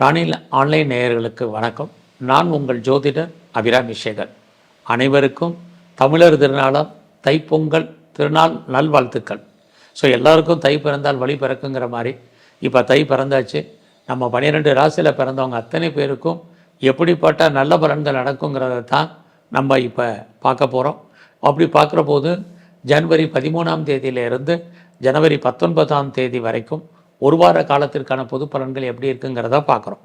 ராணில் online நேயர்களுக்கு வணக்கம். நான் உங்கள் ஜோதிடர் அபிராமி சேகர் அனைவருக்கும் தமிழர் திருநாளாம் தைப்பொங்கல் திருநாள் நல்வாழ்த்துக்கள். ஸோ எல்லாருக்கும் தை பிறந்தால் வழி பிறக்குங்கிற மாதிரி. இப்போ தை பிறந்தாச்சு. நம்ம பன்னிரெண்டு ராசியில் பிறந்தவங்க அத்தனை பேருக்கும் எப்படிப்பட்ட நல்ல பலன்கள் நடக்குங்கிறத தான் நம்ம இப்போ பார்க்க போகிறோம் அப்படி பார்க்குற போது ஜனவரி பதிமூணாம் தேதியிலிருந்து ஜனவரி பத்தொன்பதாம் தேதி வரைக்கும் ஒரு வார காலத்திற்கான பொது பலன்கள் எப்படி இருக்குங்கிறத பார்க்குறோம்.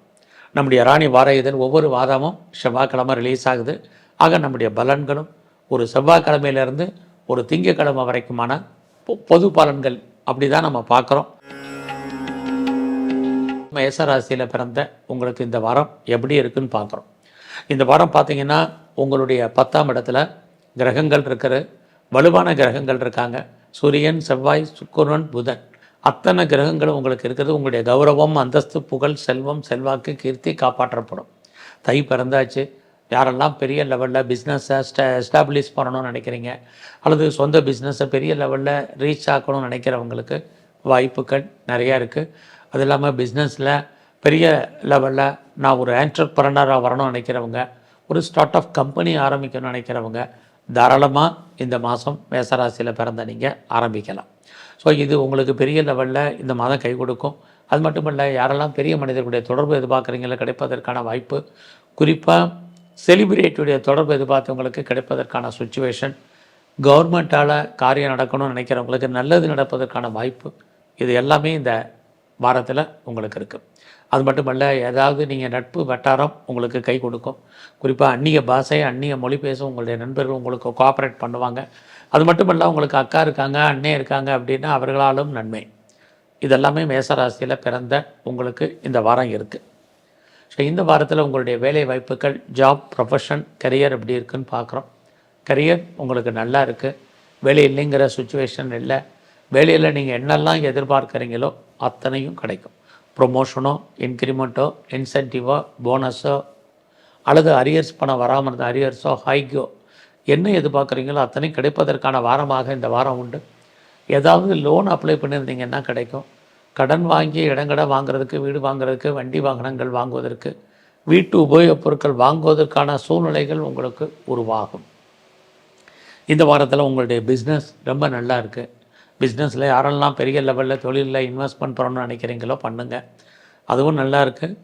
நம்முடைய ராணி வார இதழ் ஒவ்வொரு வாரமும் செவ்வாய்க்கிழமை ரிலீஸ் ஆகுது. ஆக நம்முடைய பலன்களும் ஒரு செவ்வாய்க்கிழமையிலேருந்து ஒரு திங்கக்கிழமை வரைக்குமான பொ- பொது பலன்கள் அப்படி தான் நம்ம பார்க்குறோம். மேசராசியில் பிறந்த உங்களுக்கு இந்த வாரம் எப்படி இருக்குன்னு பார்க்குறோம். இந்த வாரம் பார்த்தீங்கன்னா உங்களுடைய பத்தாம் இடத்துல கிரகங்கள் இருக்கிற வலுவான கிரகங்கள் இருக்காங்க. சூரியன் செவ்வாய் சுக்கிரன் புதன். அத்தனை கிரகங்களும் உங்களுக்கு இருக்கிறது. உங்களுடைய கௌரவம் அந்தஸ்து புகழ் செல்வம் செல்வாக்கு கீர்த்தி காப்பாற்றப்படும். தை பிறந்தாச்சு. யாரெல்லாம் பெரிய லெவலில் பிஸ்னஸை ஸ்டா எஸ்டாப்ளிஷ் பண்ணணும்னு நினைக்கிறீங்க அல்லது சொந்த பிஸ்னஸை பெரிய லெவலில் ரீச் ஆக்கணும்னு நினைக்கிறவங்களுக்கு வாய்ப்புகள் நிறையா இருக்குது அது இல்லாமல் பிஸ்னஸில் பெரிய லெவலில் நான் ஒரு ஆண்டர்பிரனராக வரணும்னு நினைக்கிறவங்க ஒரு ஸ்டார்ட் அப் கம்பெனி ஆரம்பிக்கணும்னு நினைக்கிறவங்க தாராளமாக இந்த மாதம் மேசராசியில் பிறந்த நீங்கள் ஆரம்பிக்கலாம். ஸோ இது உங்களுக்கு பெரிய லெவலில் இந்த மாதம் கை கொடுக்கும். அது மட்டும் இல்லை யாரெல்லாம் பெரிய மனிதர்களுடைய தொடர்பு எதிர்பார்க்குறீங்களோ கிடைப்பதற்கான வாய்ப்பு. குறிப்பாக செலிபிரிட்டியுடைய தொடர்பு எதிர்பார்த்தவங்களுக்கு கிடைப்பதற்கான சுச்சுவேஷன் கவர்மெண்ட்டால் காரியம் நடக்கணும்னு நினைக்கிறவங்களுக்கு நல்லது நடப்பதற்கான வாய்ப்பு. இது எல்லாமே இந்த வாரத்தில் உங்களுக்கு இருக்குது அது மட்டுமல்ல ஏதாவது நீங்கள் நட்பு வட்டாரம் உங்களுக்கு கை கொடுக்கும். குறிப்பாக அந்நிய பாஷை அந்நிய மொழி பேசும் உங்களுடைய நண்பர்கள் உங்களுக்கு கோஆப்ரேட் பண்ணுவாங்க. அது மட்டுமல்ல உங்களுக்கு அக்கா இருக்காங்க அண்ணே இருக்காங்க அப்படின்னா அவர்களாலும் நன்மை. இதெல்லாமே மேசராசியில் பிறந்த உங்களுக்கு இந்த வாரம் இருக்குது ஸோ இந்த வாரத்தில் உங்களுடைய வேலை வாய்ப்புகள் ஜாப் ப்ரொஃபஷன் கரியர் எப்படி இருக்குன்னு பார்க்குறோம் கரியர் உங்களுக்கு நல்லா இருக்குது வேலை இல்லைங்கிற சுச்சுவேஷன் இல்லை. வேலையில் நீங்கள் என்னெல்லாம் எதிர்பார்க்குறீங்களோ அத்தனையும் கிடைக்கும். ப்ரொமோஷனோ இன்க்ரிமெண்ட்டோ இன்சென்டிவோ போனஸோ அல்லது அரியர்ஸ் பணம் வராமல் இருந்த அரியர்ஸோ ஹைக்கோ என்ன எதிர்பார்க்குறீங்களோ அத்தனை கிடைப்பதற்கான வாரமாக இந்த வாரம் உண்டு. ஏதாவது லோன் அப்ளை பண்ணியிருந்தீங்கன்னா கிடைக்கும். கடன் வாங்கி இடங்கடை வாங்குறதுக்கு வீடு வாங்குறதுக்கு வண்டி வாகனங்கள் வாங்குவதற்கு வீட்டு உபயோகப் பொருட்கள் வாங்குவதற்கான சூழ்நிலைகள் உங்களுக்கு உருவாகும். இந்த வாரத்தில் உங்களுடைய பிஸ்னஸ் ரொம்ப நல்லா இருக்குது பிஸ்னஸில் யாரெல்லாம் பெரிய லெவலில் தொழிலில் இன்வெஸ்ட்மெண்ட் பண்ணணும்னு நினைக்கிறீங்களோ பண்ணுங்கள் அதுவும் நல்லா இருக்குது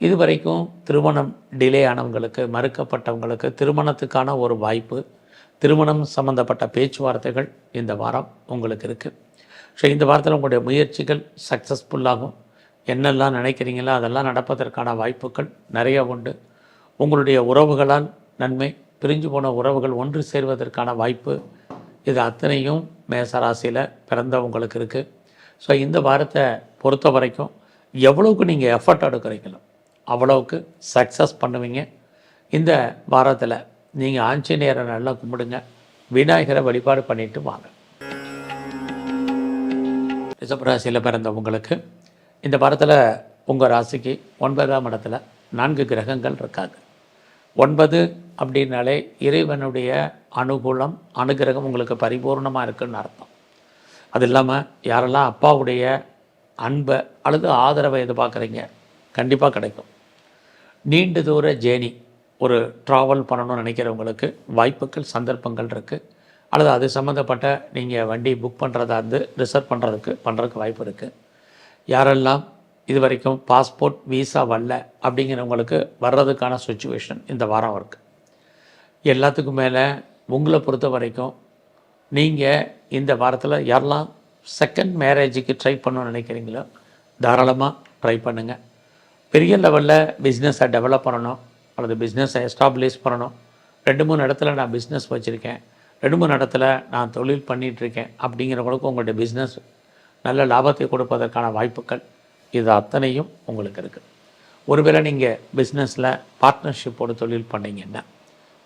இது வரைக்கும் திருமணம் டிலே ஆனவங்களுக்கு மறுக்கப்பட்டவங்களுக்கு திருமணத்துக்கான ஒரு வாய்ப்பு திருமணம் சம்மந்தப்பட்ட பேச்சுவார்த்தைகள் இந்த வாரம் உங்களுக்கு இருக்குது ஸோ இந்த வாரத்தில் உங்களுடைய முயற்சிகள் சக்ஸஸ்ஃபுல்லாகும் என்னெல்லாம் நினைக்கிறீங்களோ அதெல்லாம் நடப்பதற்கான வாய்ப்புகள் நிறைய உண்டு. உங்களுடைய உறவுகளால் நன்மை பிரிஞ்சு போன உறவுகள் ஒன்று சேர்வதற்கான வாய்ப்பு இது அத்தனையும் மேசராசியில் பிறந்தவங்களுக்கு இருக்குது ஸோ இந்த வாரத்தை பொறுத்த வரைக்கும் எவ்வளவுக்கு நீங்கள் எஃபர்ட் எடுக்கிறீங்களோ அவ்வளவுக்கு சக்ஸஸ் பண்ணுவீங்க. இந்த வாரத்தில் நீங்கள் ஆஞ்சநேயரை நல்லா கும்பிடுங்க. விநாயகரை வழிபாடு பண்ணிட்டு வாங்க. ரிஷபராசியில் பிறந்தவங்களுக்கு இந்த வாரத்தில் உங்கள் ராசிக்கு ஒன்பதாம் இடத்துல நான்கு கிரகங்கள் இருக்காங்க. ஒன்பது அப்படின்னாலே இறைவனுடைய அனுகூலம் அனுகிரகம் உங்களுக்கு பரிபூர்ணமாக இருக்குன்னு அர்த்தம். அது இல்லாமல் யாரெல்லாம் அப்பாவுடைய அன்பை அல்லது ஆதரவை எதிர்பார்க்குறீங்க கண்டிப்பாக கிடைக்கும். நீண்ட தூர ஜேர்னி ஒரு ட்ராவல் பண்ணணும்னு நினைக்கிறவங்களுக்கு வாய்ப்புகள் சந்தர்ப்பங்கள் இருக்குது அல்லது அது சம்மந்தப்பட்ட நீங்கள் வண்டி புக் பண்ணுறதா இருந்து ரிசர்வ் பண்ணுறதுக்கு பண்ணுறதுக்கு வாய்ப்பு இருக்குது யாரெல்லாம் இது வரைக்கும் பாஸ்போர்ட் வீசா வரல அப்படிங்கிறவங்களுக்கு வர்றதுக்கான சுச்சுவேஷன் இந்த வாரம் இருக்குது எல்லாத்துக்கும் மேலே உங்களை பொறுத்த வரைக்கும் நீங்கள் இந்த வாரத்தில் யாரெல்லாம் செகண்ட் மேரேஜுக்கு ட்ரை பண்ணணும்னு நினைக்கிறீங்களோ தாராளமாக ட்ரை பண்ணுங்கள் பெரிய லெவலில் பிஸ்னஸை டெவலப் பண்ணணும் அல்லது பிஸ்னஸை எஸ்டாப்ளிஷ் பண்ணணும். ரெண்டு மூணு இடத்துல நான் பிஸ்னஸ் வச்சுருக்கேன். ரெண்டு மூணு இடத்துல நான் தொழில் பண்ணிகிட்ருக்கேன் அப்படிங்கிறவங்களுக்கு உங்களுடைய பிஸ்னஸ் நல்ல லாபத்தை கொடுப்பதற்கான வாய்ப்புகள் இது அத்தனையும் உங்களுக்கு இருக்குது ஒருவேளை நீங்கள் பிஸ்னஸில் பார்ட்னர்ஷிப்போடு தொழில் பண்ணீங்கன்னா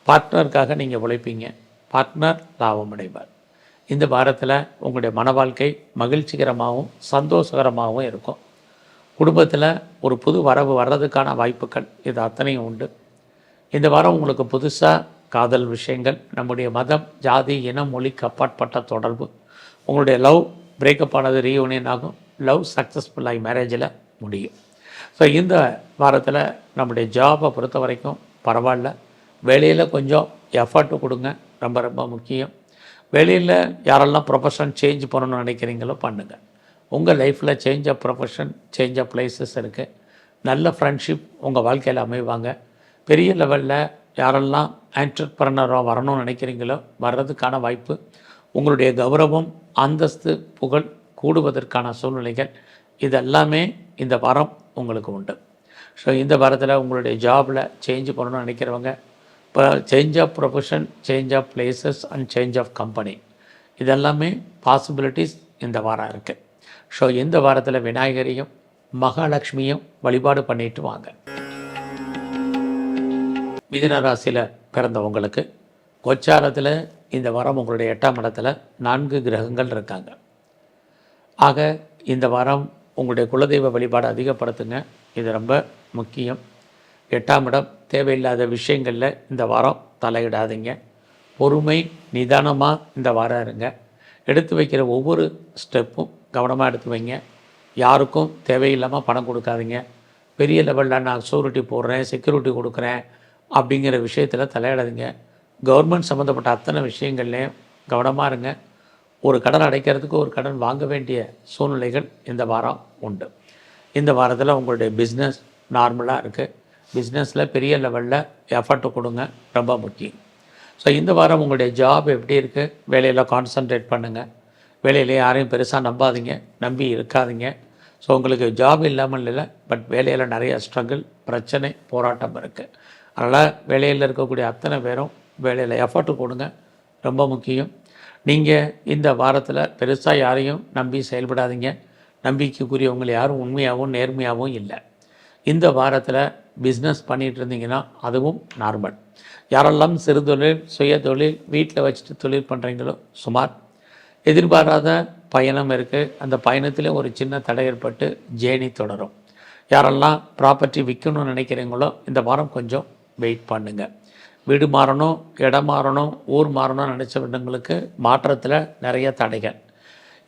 பார்ட்னருக்காக நீங்கள் உழைப்பீங்க. பார்ட்னர் லாபம் அடைவார் இந்த வாரத்தில் உங்களுடைய மன வாழ்க்கை மகிழ்ச்சிகரமாகவும் சந்தோஷகரமாகவும் இருக்கும். குடும்பத்தில் ஒரு புது வரவு வர்றதுக்கான வாய்ப்புகள் இது அத்தனையும் உண்டு. இந்த வாரம் உங்களுக்கு புதுசாக காதல் விஷயங்கள் நம்முடைய மதம் ஜாதி இனம் மொழிக்கு அப்பாற்பட்ட தொடர்பு உங்களுடைய லவ் பிரேக்கப் ஆனது ரீயூனியன் ஆகும். லவ் சக்ஸஸ்ஃபுல்லாகி மேரேஜில் முடியும். ஸோ இந்த வாரத்தில் நம்முடைய ஜாபை பொறுத்த வரைக்கும் பரவாயில்ல. வேலையில் கொஞ்சம் எஃபர்ட்டு கொடுங்க. ரொம்ப ரொம்ப முக்கியம். வெளியில் யாரெல்லாம் ப்ரொஃபஷன் சேஞ்ச் பண்ணணும்னு நினைக்கிறீங்களோ பண்ணுங்கள் உங்கள் லைஃப்பில் change of profession change of places இருக்குது நல்ல ஃப்ரெண்ட்ஷிப் உங்கள் வாழ்க்கையில் அமைவாங்க. பெரிய லெவலில் யாரெல்லாம் ஆண்டர்பிரனராக வரணும்னு நினைக்கிறீங்களோ வர்றதுக்கான வாய்ப்பு உங்களுடைய கௌரவம் அந்தஸ்து புகழ் கூடுவதற்கான சூழ்நிலைகள் இதெல்லாமே இந்த வாரம் உங்களுக்கு உண்டு. ஸோ இந்த வாரத்தில் உங்களுடைய ஜாபில் சேஞ்ச் பண்ணணும்னு நினைக்கிறவங்க இப்போ change of profession change of places and change of company இதெல்லாமே பாசிபிலிட்டிஸ் இந்த வாரம் இருக்குது ஸோ இந்த வாரத்தில் விநாயகரையும் மகாலட்சுமியும் வழிபாடு பண்ணிட்டு வாங்க. மிதனராசியில் பிறந்தவங்களுக்கு கொச்சாரத்தில் இந்த வாரம் உங்களுடைய எட்டாம் இடத்துல நான்கு கிரகங்கள் இருக்காங்க. ஆக இந்த வாரம் உங்களுடைய குலதெய்வ வழிபாடு அதிகப்படுத்துங்க. இது ரொம்ப முக்கியம். எட்டாம் இடம் தேவையில்லாத விஷயங்களில் இந்த வாரம் தலையிடாதீங்க. பொறுமை நிதானமாக இந்த வாரம் இருங்க. எடுத்து வைக்கிற ஒவ்வொரு ஸ்டெப்பும் கவனமாக எடுத்து வைங்க. யாருக்கும் தேவையில்லாமல் பணம் கொடுக்காதீங்க. பெரிய லெவலில் நான் சூரிட்டி போடுறேன் செக்யூரிட்டி கொடுக்குறேன் அப்படிங்கிற விஷயத்தில் தலையிடாதீங்க. கவர்மெண்ட் சம்மந்தப்பட்ட அத்தனை விஷயங்கள்லேயும் கவனமாக இருங்க. ஒரு கடன் அடைக்கிறதுக்கு ஒரு கடன் வாங்க வேண்டிய சூழ்நிலைகள் இந்த வாரம் உண்டு. இந்த வாரத்தில் உங்களுடைய பிஸ்னஸ் நார்மலாக இருக்குது பிஸ்னஸில் பெரிய லெவலில் எஃபர்ட் கொடுங்க. ரொம்ப முக்கியம். ஸோ இந்த வாரம் உங்களுடைய ஜாப் எப்படி இருக்குது வேலையில் கான்சன்ட்ரேட் பண்ணுங்கள் வேலையில் யாரையும் பெருசாக நம்பாதீங்க. நம்பி இருக்காதீங்க. ஸோ உங்களுக்கு ஜாப் இல்லாமல் இல்லை பட் வேலையில் நிறைய ஸ்ட்ரகிள் பிரச்சனை போராட்டம் இருக்குது அதனால் வேலையில் இருக்கக்கூடிய அத்தனை பேரும் வேலையில் எஃபர்ட் கொடுங்க ரொம்ப முக்கியம். நீங்கள் இந்த வாரத்தில் பெருசாக யாரையும் நம்பி செயல்படாதீங்க. நம்பிக்கைக்குரியவங்களை யாரும் உண்மையாகவும் நேர்மையாகவும் இல்லை. இந்த வாரத்தில் பிஸ்னஸ் பண்ணிகிட்டு இருந்தீங்கன்னா அதுவும் நார்மல் யாரெல்லாம் சிறு தொழில் சுய தொழில் வீட்டில் வச்சுட்டு தொழில் பண்ணுறீங்களோ சுமார் எதிர்பாராத பயணம் இருக்குது அந்த பயணத்திலே ஒரு சின்ன தடை ஏற்பட்டு ஜேர்னி தொடரும். யாரெல்லாம் ப்ராப்பர்ட்டி விற்கணும்னு நினைக்கிறீங்களோ இந்த வாரம் கொஞ்சம் வெயிட் பண்ணுங்கள் வீடு மாறணும் இடம் மாறணும் ஊர் மாறணும்னு நினச்சவங்களுக்கு மாற்றத்தில் நிறைய தடைகள்.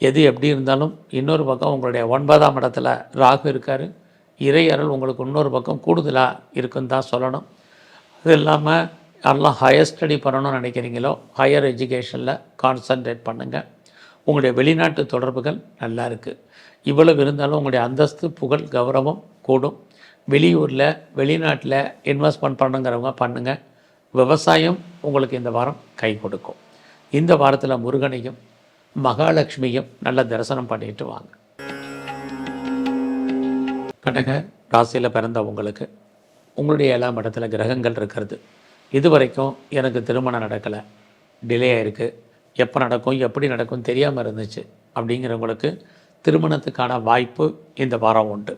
எது எப்படி இருந்தாலும் இன்னொரு பக்கம் உங்களுடைய ஒன்பதாம் இடத்துல ராகு இருக்கார். இறையரல் உங்களுக்கு இன்னொரு பக்கம் கூடுதலாக இருக்குன்னு தான் சொல்லணும். அது இல்லாமல் யாரெல்லாம் ஹையர் ஸ்டடி பண்ணணும்னு நினைக்கிறீங்களோ ஹையர் எஜுகேஷனில் கான்சன்ட்ரேட் பண்ணுங்கள் உங்களுடைய வெளிநாட்டு தொடர்புகள் நல்லா இருக்குது இவ்வளவு இருந்தாலும் உங்களுடைய அந்தஸ்து புகழ் கௌரவம் கூடும். வெளியூரில் வெளிநாட்டில் இன்வெஸ்ட்மெண்ட் பண்ணுங்கிறவங்க பண்ணுங்கள் விவசாயம் உங்களுக்கு இந்த வாரம் கை கொடுக்கும். இந்த வாரத்தில் முருகனையும் மகாலட்சுமியும் நல்ல தரிசனம் பண்ணிட்டு வாங்க. கடக ராசியில் பிறந்த உங்களுக்கு உங்களுடைய ஏழாம் இடத்துல கிரகங்கள் இருக்கிறது. இது வரைக்கும் எனக்கு திருமணம் நடக்கலை. டிலே ஆயிருக்கு. எப்போ நடக்கும் எப்படி நடக்கும் தெரியாமல் இருந்துச்சு அப்படிங்கிறவங்களுக்கு திருமணத்துக்கான வாய்ப்பு இந்த வாரம் உண்டு.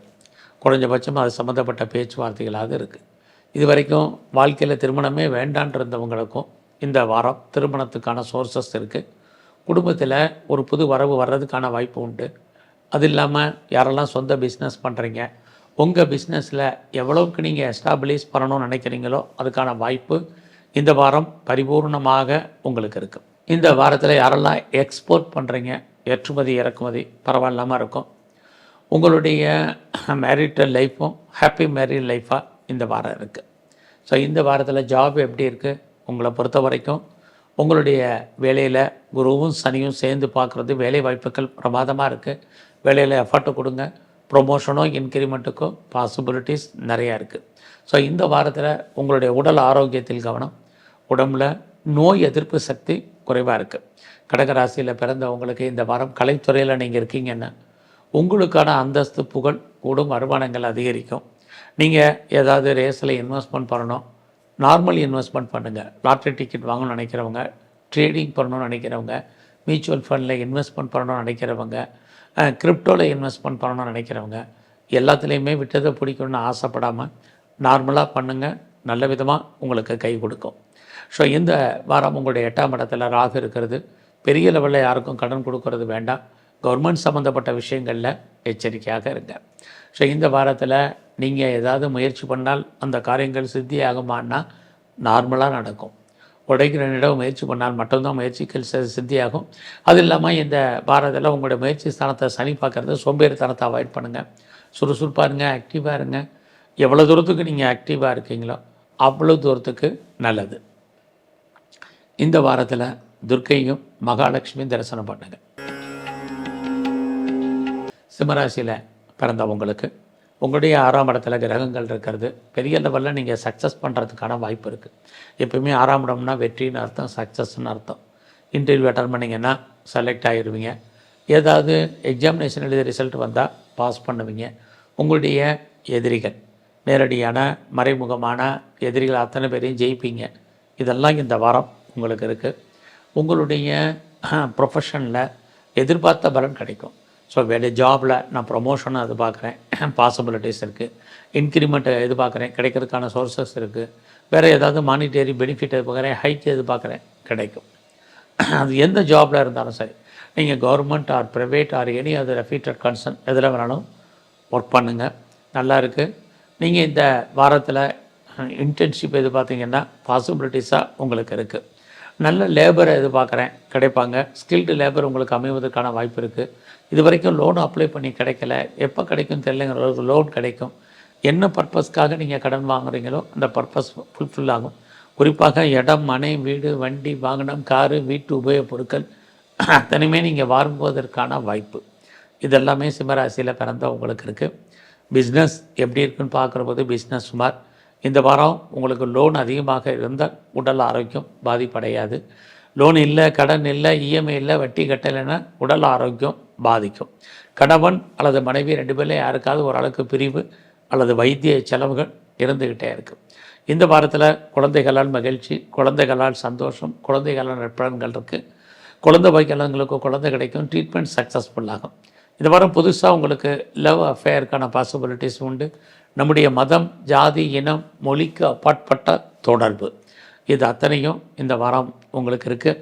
குறைஞ்சபட்சம் அது சம்மந்தப்பட்ட பேச்சுவார்த்தைகளாக இருக்குது இது வரைக்கும் வாழ்க்கையில் திருமணமே வேண்டான் இருந்தவங்களுக்கும் இந்த வாரம் திருமணத்துக்கான சோர்சஸ் இருக்குது குடும்பத்தில் ஒரு புது வரவு வர்றதுக்கான வாய்ப்பு உண்டு. அது இல்லாமல் யாரெல்லாம் சொந்த பிஸ்னஸ் பண்ணுறீங்க உங்கள் பிஸ்னஸில் எவ்வளோக்கு நீங்கள் எஸ்டாப்ளிஷ் பண்ணணும்னு நினைக்கிறீங்களோ அதுக்கான வாய்ப்பு இந்த வாரம் பரிபூர்ணமாக உங்களுக்கு இருக்குது இந்த வாரத்தில் யாரெல்லாம் எக்ஸ்போர்ட் பண்ணுறீங்க ஏற்றுமதி இறக்குமதி பரவாயில்லாமல் இருக்கும். உங்களுடைய மேரிட்டல் லைஃப்பும் ஹாப்பி மேரிட் லைஃபாக இந்த வாரம் இருக்குது ஸோ இந்த வாரத்தில் ஜாப் எப்படி இருக்குது உங்களை பொறுத்த வரைக்கும் உங்களுடைய வேலையில் குருவும் சனியும் சேர்ந்து பார்க்குறது வேலை வாய்ப்புகள் பிரமாதமாக இருக்குது வேலையில் எஃபர்ட்டு கொடுங்க. ப்ரொமோஷனோ இன்க்ரிமெண்ட்டுக்கோ பாசிபிலிட்டிஸ் நிறையா இருக்குது ஸோ இந்த வாரத்தில் உங்களுடைய உடல் ஆரோக்கியத்தில் கவனம். உடம்புல நோய் எதிர்ப்பு சக்தி குறைவாக இருக்குது கடகராசியில் பிறந்தவங்களுக்கு இந்த வாரம் கலைத்துறையில் நீங்கள் இருக்கீங்கன்னா உங்களுக்கான அந்தஸ்து புகழ் கூடும் வருமானங்கள் அதிகரிக்கும். நீங்கள் ஏதாவது ரேஸில் இன்வெஸ்ட்மெண்ட் பண்ணணும் நார்மல் இன்வெஸ்ட்மெண்ட் பண்ணுங்கள் லாட்ரி டிக்கெட் வாங்கணும்னு நினைக்கிறவங்க ட்ரேடிங் பண்ணணும்னு நினைக்கிறவங்க மியூச்சுவல் ஃபண்டில் இன்வெஸ்ட்மெண்ட் பண்ணணும்னு நினைக்கிறவங்க கிரிப்டோவில் இன்வெஸ்ட்மெண்ட் பண்ணணும்னு நினைக்கிறவங்க எல்லாத்துலேயுமே விட்டதை பிடிக்கணும்னு ஆசைப்படாமல் நார்மலாக பண்ணுங்கள் நல்ல விதமாக உங்களுக்கு கை கொடுக்கும். ஸோ இந்த வாரம் உங்களுடைய எட்டாம் இடத்துல ராகு இருக்கிறது. பெரிய லெவலில் யாருக்கும் கடன் கொடுக்கறது வேண்டாம். கவர்மெண்ட் சம்மந்தப்பட்ட விஷயங்களில் எச்சரிக்கையாக இருங்க. ஸோ இந்த வாரத்தில் நீங்கள் ஏதாவது முயற்சி பண்ணால் அந்த காரியங்கள் சித்தி ஆகுமான்னா நார்மலாக நடக்கும். உடைக்கிற நிடம் முயற்சி பண்ணால் மட்டும்தான் முயற்சிகள் சித்தியாகும். அது இல்லாமல் இந்த வாரத்தில் உங்களுடைய முயற்சி ஸ்தானத்தை சனி பார்க்குறது சோம்பேறித்தனத்தை அவாய்ட் பண்ணுங்கள் சுறுசுறுப்பாக இருங்க ஆக்டிவாக இருங்க. எவ்வளோ தூரத்துக்கு நீங்கள் ஆக்டிவாக இருக்கீங்களோ அவ்வளோ தூரத்துக்கு நல்லது. இந்த வாரத்தில் துர்க்கையும் மகாலட்சுமியும் தரிசனம் பண்ணுங்க. சிம்மராசியில் பிறந்தவங்களுக்கு உங்களுடைய ஆறாம் இடத்துல கிரகங்கள் இருக்கிறது பெரிய லெவலில் நீங்கள் சக்ஸஸ் பண்ணுறதுக்கான வாய்ப்பு இருக்குது எப்பவுமே ஆறாம் இடம்னா வெற்றின்னு அர்த்தம் சக்ஸஸ்ன்னு அர்த்தம். இன்டர்வியூ அட்டன் பண்ணிங்கன்னா செலக்ட் ஆகிடுவீங்க ஏதாவது எக்ஸாமினேஷன் எழுதி ரிசல்ட் வந்தால் பாஸ் பண்ணுவீங்க. உங்களுடைய எதிரிகள் நேரடியான மறைமுகமான எதிரிகள் அத்தனை பேரையும் ஜெயிப்பீங்க. இதெல்லாம் இந்த வாரம். உங்களுக்கு இருக்குது உங்களுடைய ப்ரொஃபஷனில் எதிர்பார்த்த பலன் கிடைக்கும். ஸோ வேலை ஜாபில் நான் ப்ரொமோஷனை எதிர்பார்க்குறேன். பாசிபிலிட்டிஸ் இருக்குது இன்க்ரிமெண்ட்டை எதிர்பார்க்குறேன். கிடைக்கிறதுக்கான சோர்சஸ் இருக்குது வேறு ஏதாவது மானிட்டரி பெனிஃபிட் எதிர்பார்க்குறேன். ஹைக் எதிர்பார்க்குறேன். கிடைக்கும். அது எந்த ஜாபில் இருந்தாலும் சரி. நீங்கள் government or private or any other reputed concern எதில் வேணாலும் ஒர்க் பண்ணுங்கள் நல்லா இருக்குது நீங்கள் இந்த வாரத்தில் இன்டர்ன்ஷிப் எதிர்பார்த்தீங்கன்னா பாசிபிலிட்டிஸாக உங்களுக்கு இருக்குது நல்ல லேபரை எதிர்பார்க்குறேன் கிடைப்பாங்க. ஸ்கில்டு லேபர் உங்களுக்கு அமைவதற்கான வாய்ப்பு இருக்குது இது வரைக்கும் லோன் அப்ளை பண்ணி கிடைக்கல. எப்போ கிடைக்கும் தெரியலங்கிற அளவுக்கு லோன் கிடைக்கும். என்ன பர்பஸ்க்காக நீங்கள் கடன் வாங்குறீங்களோ அந்த பர்பஸ் ஃபுல்ஃபில் ஆகும். குறிப்பாக இடம் மனை வீடு வண்டி வாகனம் காரு வீட்டு உபயோகப் பொருட்கள் அத்தனையுமே நீங்கள் வாங்குவதற்கான வாய்ப்பு. இதெல்லாமே சிம்மராசியில் பிறந்த உங்களுக்கு இருக்குது பிஸ்னஸ் எப்படி இருக்குன்னு பார்க்குற போது பிஸ்னஸ் சுமார் இந்த வாரம் உங்களுக்கு லோன் அதிகமாக இருந்தால் உடல் ஆரோக்கியம் பாதிப்படையாது. லோன் இல்லை கடன் இல்லை இஎம்ஐ இல்லை வட்டி கட்டலைன்னா உடல் ஆரோக்கியம் பாதிக்கும். கணவன் அல்லது மனைவி ரெண்டு பேரில் யாருக்காவது ஒரு அளவுக்கு பிரிவு அல்லது வைத்திய செலவுகள் இருந்துக்கிட்டே இருக்குது இந்த வாரத்தில் குழந்தைகளால் மகிழ்ச்சி குழந்தைகளால் சந்தோஷம் குழந்தைகளால் நற்பலன்கள் இருக்குது குழந்தை வைக்கலங்களுக்கு குழந்தை கிடைக்கும் ட்ரீட்மெண்ட் சக்ஸஸ்ஃபுல்லாகும் இந்த வாரம் புதுசாக உங்களுக்கு லவ் அஃபேருக்கான பாசிபிலிட்டிஸ் உண்டு. நம்முடைய மதம் ஜாதி இனம் மொழிக்கு அப்பாற்பட்ட தொடர்பு. இது அத்தனையும் இந்த வாரம் உங்களுக்கு இருக்குது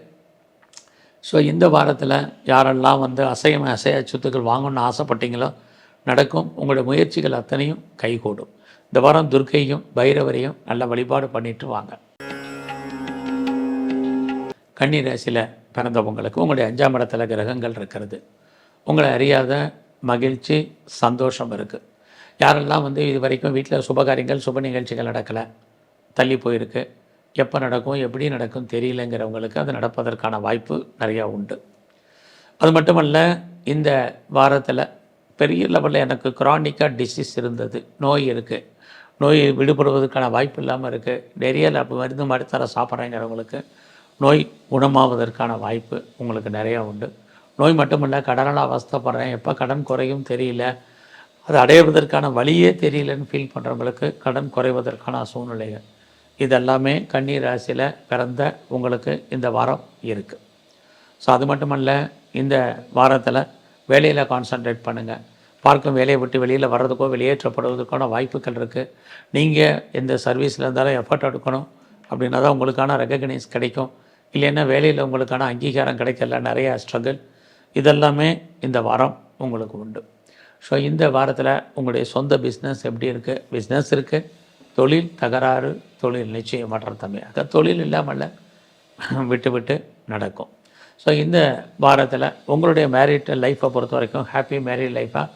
ஸோ இந்த வாரத்தில் யாரெல்லாம் வந்து அசையம் அசைய சொத்துக்கள் வாங்கணும்னு ஆசைப்பட்டீங்களோ நடக்கும். உங்களுடைய முயற்சிகள் அத்தனையும் கைகூடும். இந்த வாரம் துர்க்கையும் பைரவரையும் நல்ல வழிபாடு பண்ணிட்டு வாங்க. கன்னி ராசியில் பிறந்தவங்களுக்கு உங்களுடைய அஞ்சாம் இடத்துல கிரகங்கள் இருக்கிறது. உங்களை அறியாத மகிழ்ச்சி சந்தோஷம் இருக்குது யாரெல்லாம் வந்து இது வரைக்கும் வீட்டில் சுபகாரியங்கள் சுப நிகழ்ச்சிகள் நடக்கலை தள்ளி போயிருக்கு எப்போ நடக்கும் எப்படி நடக்கும் தெரியலங்கிறவங்களுக்கு அது நடப்பதற்கான வாய்ப்பு நிறையா உண்டு. அது மட்டுமல்ல இந்த வாரத்தில் பெரிய லெவலில் எனக்கு க்ரானிக்காக டிசீஸ் இருந்தது நோய் இருக்குது நோய் விடுபடுவதற்கான வாய்ப்பு இல்லாமல் இருக்குது நிறைய மருந்து மருத்துவரை சாப்பிட்றேங்கிறவங்களுக்கு நோய் குணமாவதற்கான வாய்ப்பு உங்களுக்கு நிறையா உண்டு. நோய் மட்டுமல்ல கடனால் அவஸ்தைப்படுறேன் எப்போ கடன் குறையும் தெரியல அது அடைவதற்கான வழியே தெரியலன்னு ஃபீல் பண்ணுறவங்களுக்கு கடன் குறைவதற்கான சூழ்நிலைகள். இதெல்லாமே கன்னி ராசியில் பிறந்த உங்களுக்கு இந்த வாரம் இருக்குது ஸோ அது மட்டுமல்ல இந்த வாரத்தில் வேலையில் கான்சன்ட்ரேட் பண்ணுங்கள் பார்க்கும் வேலையை விட்டு வெளியில் வர்றதுக்கோ வெளியேற்றப்படுவதற்கான வாய்ப்புகள் இருக்குது நீங்கள் எந்த சர்வீஸில் இருந்தாலும் எஃபர்ட் எடுக்கணும். அப்படின்னா தான் உங்களுக்கான ரெக்கக்னைஸ் கிடைக்கும். இல்லைன்னா வேலையில் உங்களுக்கான அங்கீகாரம் கிடைக்கல நிறையா ஸ்ட்ரகிள் இதெல்லாமே இந்த வாரம் உங்களுக்கு உண்டு. ஸோ இந்த வாரத்தில் உங்களுடைய சொந்த பிஸ்னஸ் எப்படி இருக்குது பிஸ்னஸ் இருக்குது தொழில் தகராறு தொழில் நிச்சயமற்ற தன்மையாக தொழில் இல்லாமல் விட்டு விட்டு நடக்கும். ஸோ இந்த வாரத்தில் உங்களுடைய மேரிட் லைஃப்பை பொறுத்த வரைக்கும் ஹாப்பி மேரிட் லைஃப்பாக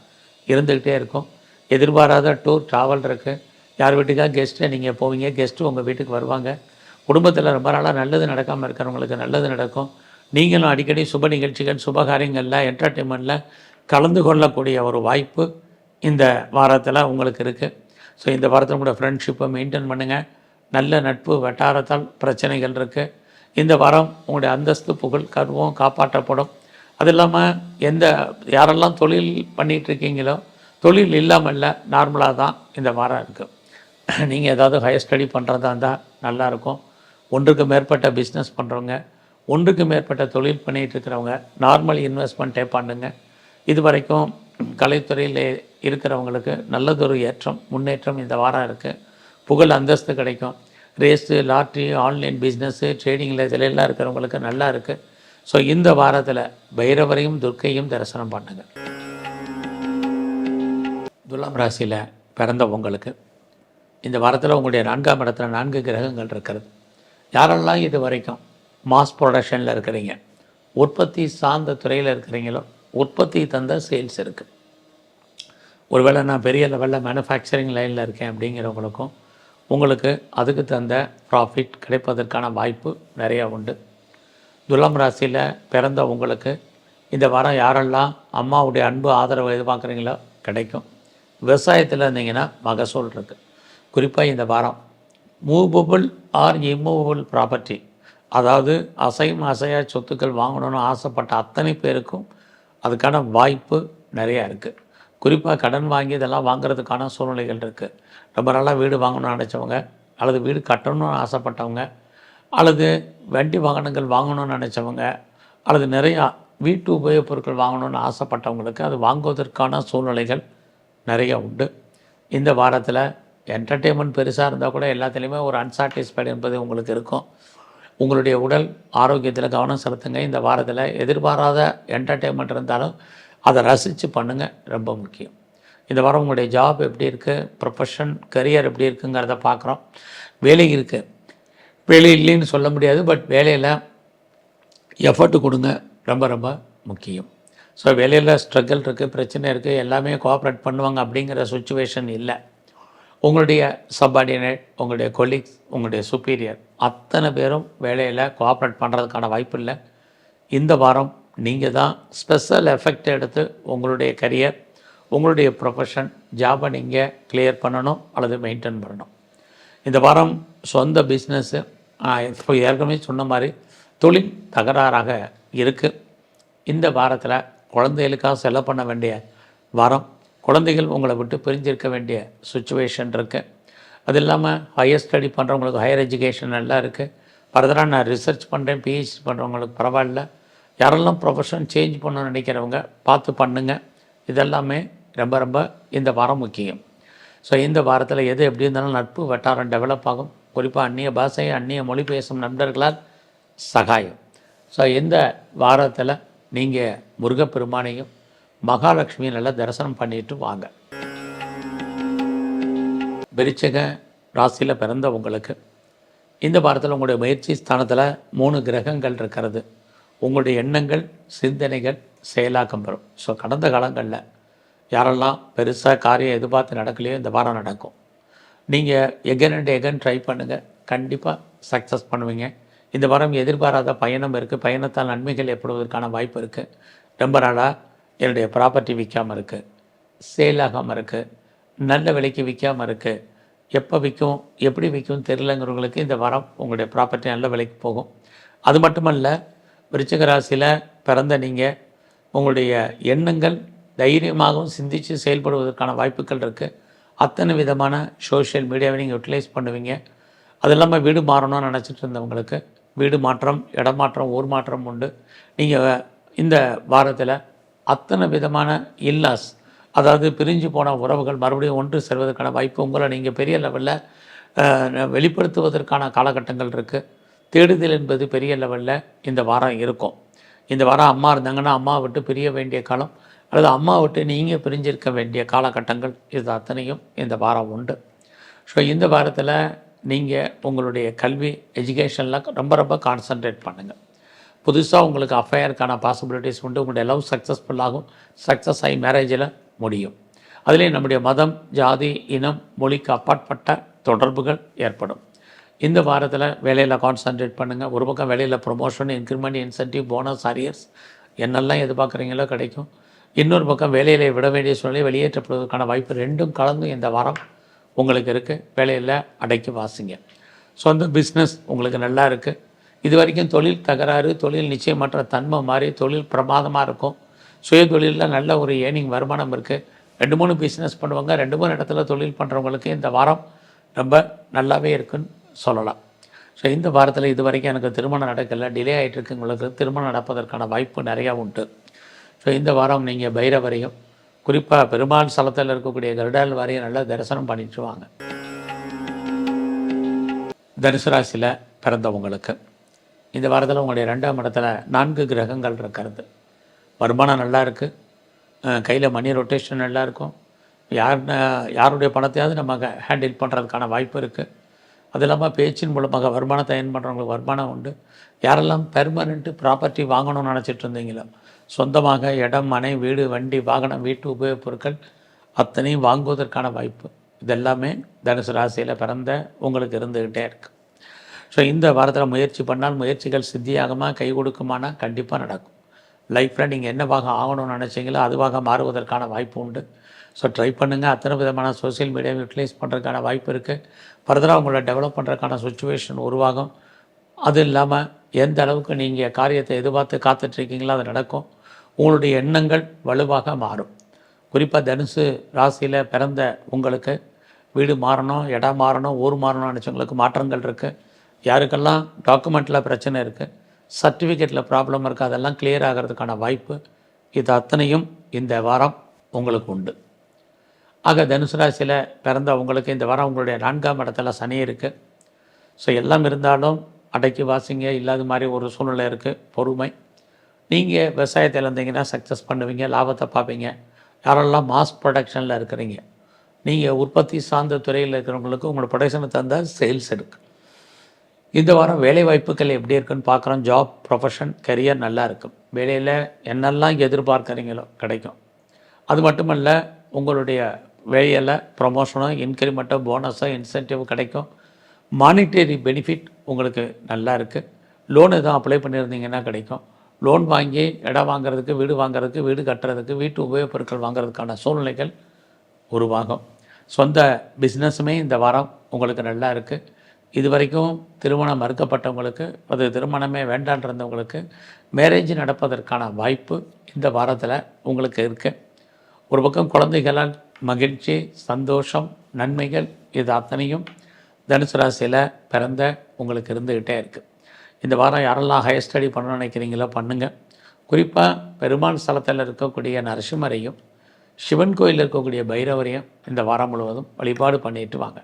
இருந்துக்கிட்டே இருக்கும். எதிர்பாராத டூர் ட்ராவல் இருக்குது யார் வீட்டுக்காக கெஸ்ட்டு நீங்கள் போவீங்க? கெஸ்ட்டு உங்கள் வீட்டுக்கு வருவாங்க. குடும்பத்தில் ரொம்ப நாளாக நல்லது நடக்காமல் இருக்கிறவங்களுக்கு நல்லது நடக்கும். நீங்களும் அடிக்கடி சுப நிகழ்ச்சிகள் சுபகாரியங்களில் என்டர்டெயின்மெண்ட்டில் கலந்து கொள்ளக்கூடிய ஒரு வாய்ப்பு இந்த வாரத்தில் உங்களுக்கு இருக்குது ஸோ இந்த வாரத்தில் உங்களோட ஃப்ரெண்ட்ஷிப்பை மெயின்டைன் பண்ணுங்கள் நல்ல நட்பு வட்டாரத்தால் பிரச்சனைகள் இருக்குது இந்த வாரம் உங்களுடைய அந்தஸ்து புகழ் கர்வம் காப்பாற்றப்படும். அது இல்லாமல் எந்த யாரெல்லாம் தொழில் பண்ணிகிட்ருக்கீங்களோ தொழில் இல்லாமல் நார்மலாக தான் இந்த வாரம் இருக்குது நீங்கள் ஏதாவது ஹையர் ஸ்டடி பண்ணுறதா இருந்தால் நல்லாயிருக்கும் ஒன்றுக்கு மேற்பட்ட பிஸ்னஸ் பண்ணுறவங்க ஒன்றுக்கு மேற்பட்ட தொழில் பண்ணிகிட்டு இருக்கிறவங்க நார்மல் இன்வெஸ்ட்மெண்ட்டே பண்ணுங்கள் இது வரைக்கும் கலைத்துறையில் இருக்கிறவங்களுக்கு நல்லதொரு ஏற்றம் முன்னேற்றம் இந்த வாரம் இருக்குது புகழ் அந்தஸ்து கிடைக்கும். ரேஸு லாட்ரி ஆன்லைன் பிஸ்னஸ்ஸு ட்ரேடிங்கில் இதில் எல்லாம் இருக்கிறவங்களுக்கு நல்லா இருக்குது ஸோ இந்த வாரத்தில் பைரவரையும் துர்க்கையும் தரிசனம் பண்ணுங்க. துலாம் ராசியில் பிறந்தவங்களுக்கு இந்த வாரத்தில் உங்களுடைய நான்காம் இடத்துல நான்கு கிரகங்கள் இருக்கிறது. யாரெல்லாம் இது வரைக்கும் மாஸ் ப்ரொடக்ஷனில் இருக்கிறீங்க உற்பத்தி சார்ந்த துறையில் இருக்கிறீங்களோ உற்பத்தி தந்த சேல்ஸ் இருக்குது ஒருவேளை நான் பெரிய லெவலில் மேனுஃபேக்சரிங் லைனில் இருக்கேன் அப்படிங்கிறவங்களுக்கும் உங்களுக்கு அதுக்கு தகுந்த ப்ராஃபிட் கிடைப்பதற்கான வாய்ப்பு நிறையா உண்டு. துலாம் ராசியில் பிறந்த உங்களுக்கு இந்த வாரம் யாரெல்லாம் அம்மாவுடைய அன்பு ஆதரவு எதிர்பார்க்குறீங்களோ கிடைக்கும். விவசாயத்தில் இருந்தீங்கன்னா மகசூல் இருக்குது குறிப்பாக இந்த வாரம் மூவபிள் ஆர் இம்மூவபிள் ப்ராப்பர்ட்டி அதாவது அசையும் அசையா சொத்துக்கள் வாங்கணும்னு ஆசைப்பட்ட அத்தனை பேருக்கும் அதுக்கான வாய்ப்பு நிறையா இருக்குது குறிப்பாக கடன் வாங்கி இதெல்லாம் வாங்குறதுக்கான சூழ்நிலைகள் இருக்குது ரொம்ப நாளாக வீடு வாங்கணும்னு நினச்சவங்க அல்லது வீடு கட்டணும்னு ஆசைப்பட்டவங்க அல்லது வண்டி வாகனங்கள் வாங்கணும்னு நினச்சவங்க அல்லது நிறையா வீட்டு உபயோகப் பொருட்கள் வாங்கணும்னு ஆசைப்பட்டவங்களுக்கு அது வாங்குவதற்கான சூழ்நிலைகள் நிறைய உண்டு. இந்த வாரத்தில் என்டர்டெயின்மெண்ட் பெருசாக இருந்தால் கூட எல்லாத்துலேயுமே ஒரு அன்சாட்டிஸ்ஃபைடு என்பது உங்களுக்கு இருக்கும். உங்களுடைய உடல் ஆரோக்கியத்தில் கவனம் செலுத்துங்க. இந்த வாரத்தில் எதிர்பாராத என்டர்டெயின்மெண்ட் இருந்தாலும் அதை ரசித்து பண்ணுங்கள் ரொம்ப முக்கியம். இந்த வாரம் உங்களுடைய ஜாப் எப்படி இருக்குது ப்ரொஃபஷன் கரியர் எப்படி இருக்குங்கிறத பார்க்குறோம் வேலை இருக்குது வேலை இல்லைன்னு சொல்ல முடியாது. பட் வேலையில் எஃபர்ட் கொடுங்க. ரொம்ப ரொம்ப முக்கியம். ஸோ வேலையில் ஸ்ட்ரகிள் இருக்குது பிரச்சனை இருக்குது எல்லாமே கோஆப்ரேட் பண்ணுவாங்க அப்படிங்கிற சுச்சுவேஷன் இல்லை. உங்களுடைய சப்பார்டினேட் உங்களுடைய கொலீக்ஸ் உங்களுடைய சுப்பீரியர் அத்தனை பேரும் வேலையில் கோஆப்ரேட் பண்ணுறதுக்கான வாய்ப்பு இல்லை. இந்த வாரம் நீங்கள் தான் ஸ்பெஷல் எஃபெக்ட் எடுத்து உங்களுடைய கரியர் உங்களுடைய ப்ரொஃபஷன் ஜாபை நீங்கள் கிளியர் பண்ணணும் அல்லது மெயின்டைன் பண்ணணும். இந்த வாரம் சொந்த பிஸ்னஸ்ஸு இப்போ ஏற்கனவே சொன்ன மாதிரி தொழில் தகராறாக இருக்குது இந்த வாரத்தில் குழந்தைகளுக்காக செலவு பண்ண வேண்டிய வாரம் குழந்தைகள் உங்களை விட்டு பிரிஞ்சிருக்க வேண்டிய சுச்சுவேஷன் இருக்குது அது இல்லாமல் ஹையர் ஸ்டடி பண்ணுறவங்களுக்கு ஹையர் எஜுகேஷன் நல்லா இருக்குது ஃபர்தராக நான் ரிசர்ச் பண்ணுறேன் பிஹெச்டி பண்ணுறவங்களுக்கு பரவாயில்ல. யாரெல்லாம் ப்ரொஃபஷன் சேஞ்ச் பண்ணணும்னு நினைக்கிறவங்க பார்த்து பண்ணுங்கள் இதெல்லாமே ரொம்ப ரொம்ப இந்த வாரம் முக்கியம். ஸோ இந்த வாரத்தில் எது எப்படி இருந்தாலும் நட்பு வட்டாரம் டெவலப் ஆகும். குறிப்பாக அந்நிய பாஷை அந்நிய மொழி பேசும் நண்பர்களால் சகாயம். ஸோ இந்த வாரத்தில் நீங்கள் முருகப்பெருமானையும் மகாலட்சுமியை நல்லா தரிசனம் பண்ணிட்டு வாங்க. விருச்சக ராசியில் பிறந்த உங்களுக்கு இந்த வாரத்தில் உங்களுடைய முயற்சி ஸ்தானத்தில் மூணு கிரகங்கள் இருக்கிறது. உங்களுடைய எண்ணங்கள் சிந்தனைகள் செயலாக்கம் பெறும். ஸோ கடந்த காலங்களில் யாரெல்லாம் பெருசாக காரியம் எதிர்பார்த்து நடக்கலையோ இந்த வாரம் நடக்கும். நீங்கள் எகன் அண்ட் எகன் ட்ரை பண்ணுங்கள் கண்டிப்பாக சக்ஸஸ் பண்ணுவீங்க. இந்த வாரம் எதிர்பாராத பயணம் இருக்குது பயணத்தால் நன்மைகள் ஏற்படுவதற்கான வாய்ப்பு இருக்குது ரொம்ப நாளாக என்னுடைய ப்ராப்பர்ட்டி விற்காமல் இருக்குது சேல் ஆகாமல் இருக்குது நல்ல விலைக்கு விற்காமல் இருக்குது எப்போ விற்கும் எப்படி விற்கும் தெரிலங்கிறவங்களுக்கு இந்த வாரம் உங்களுடைய ப்ராப்பர்ட்டி நல்ல விலைக்கு போகும். அது மட்டுமல்ல விருச்சிக ராசியில் பிறந்த நீங்கள் உங்களுடைய எண்ணங்கள் தைரியமாகவும் சிந்தித்து செயல்படுவதற்கான வாய்ப்புகள் இருக்குது அத்தனை விதமான சோஷியல் மீடியாவை நீங்கள் யூட்டிலைஸ் பண்ணுவீங்க. அது இல்லாமல் வீடு மாறணும்னு நினச்சிட்டு இருந்தவங்களுக்கு வீடு மாற்றம் இடமாற்றம் ஊர் மாற்றம் உண்டு. நீங்கள் இந்த வாரத்தில் அத்தனை விதமான இல்லாஸ். அதாவது பிரிஞ்சு போன உறவுகள் மறுபடியும் ஒன்று செல்வதற்கான வாய்ப்பு உங்களை நீங்கள் பெரிய லெவலில் வெளிப்படுத்துவதற்கான காலகட்டங்கள் இருக்குது தேடுதல் என்பது பெரிய லெவலில் இந்த வாரம் இருக்கும். இந்த வாரம் அம்மா இருந்தாங்கன்னா அம்மா விட்டு பிரிய வேண்டிய காலம் அல்லது அம்மா விட்டு நீங்கள் பிரிஞ்சிருக்க வேண்டிய காலகட்டங்கள் இது அத்தனையும் இந்த வாரம் உண்டு. ஸோ இந்த வாரத்தில் நீங்கள் உங்களுடைய கல்வி எஜுகேஷனில் ரொம்ப ரொம்ப கான்சன்ட்ரேட் பண்ணுங்கள் புதுசாக உங்களுக்கு அஃபையருக்கான பாசிபிலிட்டிஸ் உண்டு. உங்களுடைய லவ் சக்ஸஸ்ஃபுல்லாகும் சக்ஸஸ் ஆகி மேரேஜில் முடியும். அதுலேயும் நம்முடைய மதம் ஜாதி இனம் மொழிக்கு அப்பாற்பட்ட தொடர்புகள் ஏற்படும். இந்த வாரத்தில் வேலையில் கான்சன்ட்ரேட் பண்ணுங்கள் ஒரு பக்கம் வேலையில் promotion increment incentive bonus arrears என்னெல்லாம் எதிர்பார்க்குறீங்களோ கிடைக்கும். இன்னொரு பக்கம் வேலையில் விட வேண்டிய சூழ்நிலை வெளியேற்றப்படுவதற்கான வாய்ப்பு ரெண்டும் கலந்து இந்த வாரம் உங்களுக்கு இருக்குது வேலையில் அடைக்கி வாசிங்க. சொந்த பிஸ்னஸ் உங்களுக்கு நல்லா இருக்குது இது வரைக்கும் தொழில் தகராறு தொழில் நிச்சயமற்ற தன்மை மாதிரி தொழில் பிரமாதமாக இருக்கும். சுய தொழிலில் நல்ல ஒரு ஏர்னிங் வருமானம் இருக்குது ரெண்டு மூணு பிஸ்னஸ் பண்ணுவாங்க. ரெண்டு மூணு இடத்துல தொழில் பண்ணுறவங்களுக்கு இந்த வாரம் ரொம்ப நல்லாவே இருக்குன்னு சொல்லலாம். ஸோ இந்த வாரத்தில் இது வரைக்கும் எனக்கு திருமணம் நடக்கலை. டிலே ஆகிட்டு உங்களுக்கு திருமணம் நடப்பதற்கான வாய்ப்பு நிறையா உண்டு. ஸோ இந்த வாரம் நீங்கள் பைரவரையும் குறிப்பாக பெருமாள் ஸ்தலத்தில் இருக்கக்கூடிய கருடால் வரையும் நல்லா தரிசனம் பண்ணிட்டு வாங்க. தனுசு ராசியில் பிறந்தவங்களுக்கு. இந்த வாரத்தில் உங்களுடைய ரெண்டாம் இடத்துல நான்கு கிரகங்கள் இருக்கிறது. வருமானம் நல்லா இருக்குது கையில் மணி ரொட்டேஷன் நல்லா இருக்கும். யார் யாருடைய பணத்தையாவது நம்ம ஹேண்டில் பண்ணுறதுக்கான வாய்ப்பு இருக்குது அது இல்லாமல் பேச்சின் மூலமாக வருமானத்தை ஏன் பண்ணுறவங்களுக்கு வருமானம் உண்டு. யாரெல்லாம் பெர்மனெண்ட்டு ப்ராப்பர்ட்டி வாங்கணும்னு நினச்சிட்டு இருந்தீங்களோ சொந்தமாக இடம் மனை வீடு வண்டி வாகனம் வீட்டு உபயோகப் பொருட்கள் அத்தனையும் வாங்குவதற்கான வாய்ப்பு. இதெல்லாமே தனுசு ராசியில் பிறந்த உங்களுக்கு இருந்துக்கிட்டே இருக்குது ஸோ இந்த வாரத்தில் முயற்சி பண்ணால் முயற்சிகள் சித்தியாகமாக கை கொடுக்குமானால் கண்டிப்பாக நடக்கும். லைஃப்பில் நீங்கள் என்னவாக ஆகணும்னு நினச்சிங்களோ அதுவாக மாறுவதற்கான வாய்ப்பு உண்டு. ஸோ ட்ரை பண்ணுங்கள் அத்தனை விதமான சோஷியல் மீடியாவை யூட்டிலைஸ் பண்ணுறதுக்கான வாய்ப்பு இருக்குது ஃபர்தராக உங்களை டெவலப் பண்ணுறதுக்கான சுச்சுவேஷன் உருவாகும். அது இல்லாமல் எந்த அளவுக்கு நீங்கள் காரியத்தை எதிர்பார்த்து காத்துட்ருக்கீங்களோ அது நடக்கும். உங்களுடைய எண்ணங்கள் வலுவாக மாறும். குறிப்பாக தனுசு ராசியில் பிறந்த உங்களுக்கு வீடு மாறணும் இடம் மாறணும் ஊர் மாறணும்னு நினச்சவங்களுக்கு மாற்றங்கள் இருக்குது யாருக்கெல்லாம் டாக்குமெண்ட்டில் பிரச்சனை இருக்குது சர்டிஃபிகேட்டில் ப்ராப்ளம் இருக்குது அதெல்லாம் கிளியர் ஆகிறதுக்கான வாய்ப்பு இது அத்தனையும் இந்த வாரம் உங்களுக்கு உண்டு. ஆக தனுசு ராசியில் பிறந்த உங்களுக்கு இந்த வாரம் உங்களுடைய நான்காம் இடத்துல சனி இருக்குது ஸோ எல்லாம் இருந்தாலும் அடைக்கி வாசிங்க இல்லாத மாதிரி ஒரு சூழ்நிலை இருக்குது பொறுமை. நீங்கள் விவசாயத்தில் இருந்தீங்கன்னா சக்ஸஸ் பண்ணுவீங்க லாபத்தை பார்ப்பீங்க. யாரெல்லாம் மாஸ் ப்ரொடக்ஷனில் இருக்கிறீங்க நீங்கள் உற்பத்தி சார்ந்த துறையில் இருக்கிறவங்களுக்கு உங்களோட ப்ரொடக்ஷனை தந்தால் சேல்ஸ் இருக்குது இந்த வாரம் வேலை வாய்ப்புகள் எப்படி இருக்குன்னு பார்க்குறோம். ஜாப் ப்ரொஃபஷன் கரியர் நல்லா இருக்கும். வேலையில் என்னெல்லாம் எதிர்பார்க்குறீங்களோ கிடைக்கும். அது மட்டுமல்ல உங்களுடைய வேலையில் ப்ரொமோஷனோ இன்க்ரிமெண்ட்டோ போனஸோ இன்சென்டிவ் கிடைக்கும். மானிட்டரி பெனிஃபிட் உங்களுக்கு நல்லா இருக்குது லோன் எதுவும் அப்ளை பண்ணியிருந்தீங்கன்னா கிடைக்கும். லோன் வாங்கி இடம் வாங்குறதுக்கு வீடு வாங்குறதுக்கு வீடு கட்டுறதுக்கு வீட்டு உபயோகப் பொருட்கள் வாங்குறதுக்கான சூழ்நிலைகள் உருவாகும். சொந்த பிஸ்னஸுமே இந்த வாரம் உங்களுக்கு நல்லா இருக்குது இது வரைக்கும் திருமணம் மறுக்கப்பட்டவங்களுக்கு அது திருமணமே வேண்டான்றிருந்தவங்களுக்கு மேரேஜ் நடப்பதற்கான வாய்ப்பு இந்த வாரத்தில் உங்களுக்கு இருக்குது ஒரு பக்கம் குழந்தைகளால் மகிழ்ச்சி சந்தோஷம் நன்மைகள் இது அத்தனையும் தனுசு ராசியில் பிறந்த உங்களுக்கு இருந்துக்கிட்டே இருக்குது இந்த வாரம் யாரெல்லாம் ஹையர் ஸ்டடி பண்ணணும்னு நினைக்கிறீங்களோ பண்ணுங்கள் குறிப்பாக பெருமாள் ஸ்தலத்தில் இருக்கக்கூடிய நரசிம்மரையும் சிவன் கோயிலில் இருக்கக்கூடிய பைரவரையும் இந்த வாரம் முழுவதும் வழிபாடு பண்ணிட்டு வாங்க.